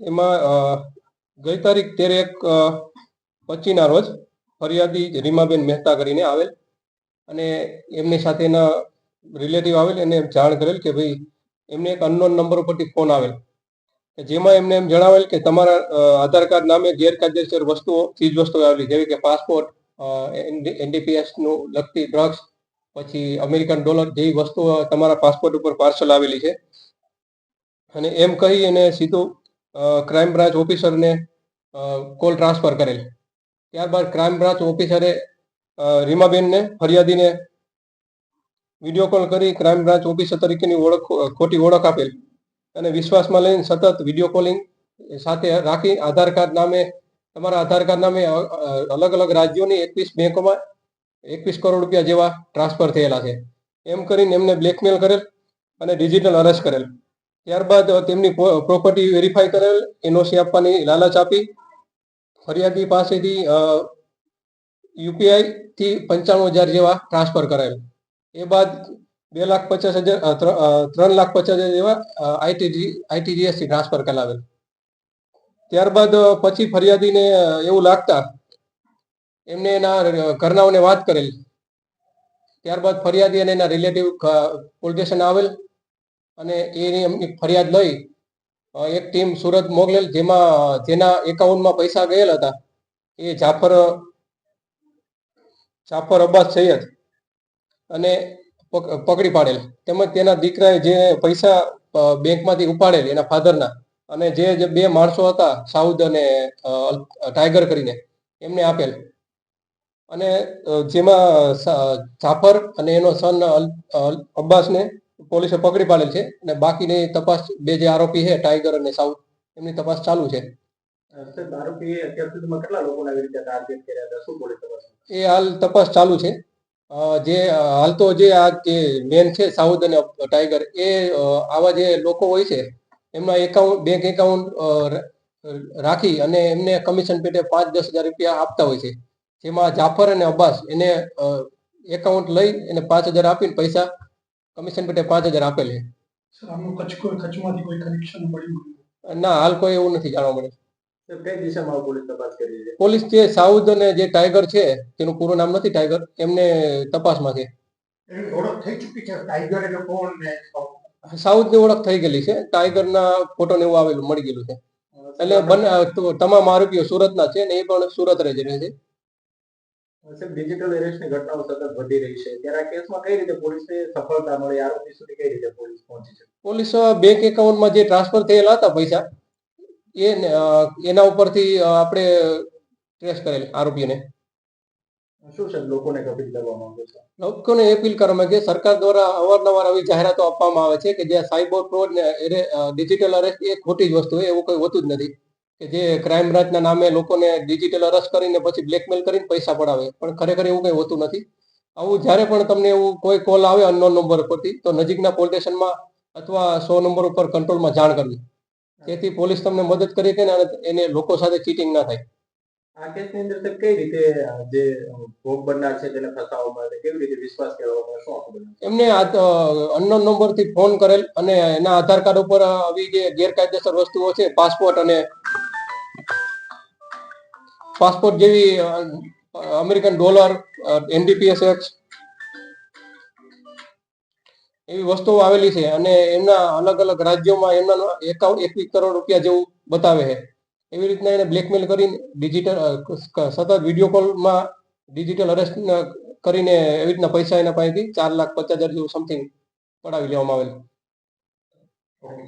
એમાં ગઈ તારીખ તેર એક પચીના રોજ ફરિયાદી રીમાબેન મહેતા કરીને આવેલ અને એમની સાથેના રિલેટિવ આવેલ એને જાણ કરેલ કે ભાઈ એમને એક અનનોન નંબર ઉપરથી ફોન આવેલ. જેમાં એમને એમ જણાવેલ કે તમારા આધાર કાર્ડ નામે ગેરકાયદેસર વસ્તુઓ, ચીજ વસ્તુઓ આવેલી, જેવી કે પાસપોર્ટ એનડીપીએસનું લગતી ડ્રગ્સ પછી અમેરિકન ડોલર જેવી વસ્તુઓ તમારા પાસપોર્ટ ઉપર પાર્સલ આવેલી છે. અને એમ કહી અને સીધું ક્રાઇમ બ્રાન્ચ ઓફિસરને કોલ ટ્રાન્સફર કરેલ. ત્યારબાદ ક્રાઇમ બ્રાન્ચ ઓફિસરે રીમાબેનને ફરિયાદીને વીડિયો કોલ કરી ક્રાઇમ બ્રાન્ચ ઓફિસર તરીકેની ઓળખ, ખોટી ઓળખ આપેલ. અને વિશ્વાસમાં લઈને સતત વીડિયો કોલિંગ સાથે રાખી આધાર કાર્ડ નામે, તમારા આધાર કાર્ડ નામે અલગ અલગ રાજ્યોની એકવીસ બેંકોમાં એકવીસ કરોડ રૂપિયા જેવા ટ્રાન્સફર થયેલા છે. એમ કરીને એમને બ્લેકમેલ કરેલ અને ડિજિટલ અરેસ્ટ કરેલ. ત્યારબાદ તેમની પ્રોપર્ટી વેરીફાઈ કરેલ એનઓસી આપવાની લાલચ આપી. ફરિયાદી પાસેથી યુપીઆઈ થી પંચાણું હજાર જેવા ટ્રાન્સફર કરાયેલ એ બાદ બે લાખ પચાસ હજાર ત્રણ લાખ પચાસ હજાર જેવા આઈટીજી આઈટીજીએસથી ટ્રાન્સફર કરાવેલ. ત્યારબાદ પછી ફરિયાદીને એવું લાગતા એમને એના ઘરનાઓને વાત કરેલ. ત્યારબાદ ફરિયાદી અને એના રિલેટિવ પોલીસ સ્ટેશન આવેલ. અને એની એમની ફરિયાદ લઈ એક ટીમ સુરત મોકલેલ, જેમાં, જેના એકાઉન્ટમાં પૈસા ગયેલ હતા. એ જાફર જાફર અબ્બાસ સૈયદ અને પક- પકડી પાડેલ. તેમજ તેના દીકરાએ જે પૈસા બેંકમાંથી ઉપાડેલ એના ફાધરના. અને જે બે માણસો હતા, સાઉદ અને ટાઈગર કરીને, એમને આપેલ. અને જેમાં જાફર અને એનો સન અબ્બાસને પોલીસે પકડી પાડેલ છે અને બાકીની તપાસ બે જે આરોપી છે ટાઈગર અને સાઉથ એમની તપાસ ચાલુ છે. એ હાલ તપાસ ચાલુ છે. જે હાલ તો જે આ જે મેન છે સાઉથ અને ટાઈગર એ આવા જે લોકો હોય છે એમના એકાઉન્ટ બેંક એકાઉન્ટ રાખી અને એમને કમિશન પેટે પાંચ દસ હજાર રૂપિયા આપતા હોય છે. જેમાં જાફર અને અબ્બાસ એને એકાઉન્ટ લઈ એને પાંચ હજાર આપીને પૈસા કમિશન પેટે પાંચ હજાર આપેલ છે. સર આમનું કચ્છ કચ્છમાંથી કોઈ કનેક્શન મળ્યું ના હાલ કોઈ એવું નથી જાણવા મળે. કઈ દિશામાં પોલીસ તપાસ કરી છે? પોલીસ જે સાઉથ અને જે ટાઈગર છે તેનું પૂરું નામ નથી ટાઈગર એમને તપાસમાં છે. એની ઓળખ થઈ ચૂકી છે? ટાઈગર એટલે કોણ ને સાઉથની ઓળખ થઈ ગયેલી છે. ટાઈગરના ફોટો ને એવું આવેલું મળી ગયેલું છે. એટલે બંને તો તમામ આરોપીઓ સુરતના છે ને એ પણ સુરત રહે રહે છે. સાહેબ ડિજિટલ એરેસ્ટની ઘટનાઓ સતત વધી રહી છે. ત્યારે આ કેસમાં કઈ રીતે પોલીસને સફળતા મળી? આરોપી સુધી કઈ રીતે પોલીસ પહોંચી છે? પોલીસ બેંક એકાઉન્ટમાં જે ટ્રાન્સફર થયેલા હતા પૈસા એ એના ઉપરથી આપણે ટ્રેસ કરેલ આરોપીને શું છે? લોકોને અપીલ કરવા માંગો છો? લોકોને અપીલ કરવામાં કે સરકાર દ્વારા અવારનવાર આવી જાહેરાતો આપવામાં આવે છે કે જે સાયબર ફ્રોડ ને ડિજિટલ અરેસ્ટ એ ખોટી જ વસ્તુ હોય એવું કોઈ હોતું જ નથી. કે જે ક્રાઇમ બ્રાન્ચના નામે લોકોને ડિજિટલ અરેસ્ટ કરીને પછી બ્લેકમેલ કરીને પૈસા પડાવે. પણ ખરેખર એવું કંઈ હોતું નથી. આવું જ્યારે પણ તમને એવું કોઈ કોલ આવે અનનોન નંબર પરથી તો નજીકના પોલીસ સ્ટેશનમાં અથવા સો નંબર ઉપર કંટ્રોલમાં જાણ કરવી. જેથી પોલીસ તમને મદદ કરી કે અને એને લોકો સાથે ચીટિંગ ના થાય. આ કેસની અંદર સર કઈ રીતે જે ભોગ બનનાર છે તેને ફસાવવામાં આવે કેવી રીતે વિશ્વાસ કરવામાં શું એમને અનનોન નંબરથી ફોન કરેલ અને એના આધાર કાર્ડ ઉપર આવી જે ગેરકાયદેસર વસ્તુઓ છે પાસપોર્ટ અને પાસપોર્ટ જેવી અમેરિકન ડોલર એનડીપીએસ એક્સ એવી વસ્તુઓ આવેલી છે. અને એમના અલગ અલગ રાજ્યોમાં એમના એકાઉન્ટ એકવીસ કરોડ રૂપિયા જેવું બતાવે છે. એવી રીતના એને બ્લેકમેલ કરીને ડિજિટલ સતત વીડિયો કોલમાં ડિજિટલ અરેસ્ટ કરીને એવી રીતના પૈસા એના પાસેથી ચાર લાખ પચાસ હજાર જેવું સમથિંગ પડાવી લેવામાં આવેલ.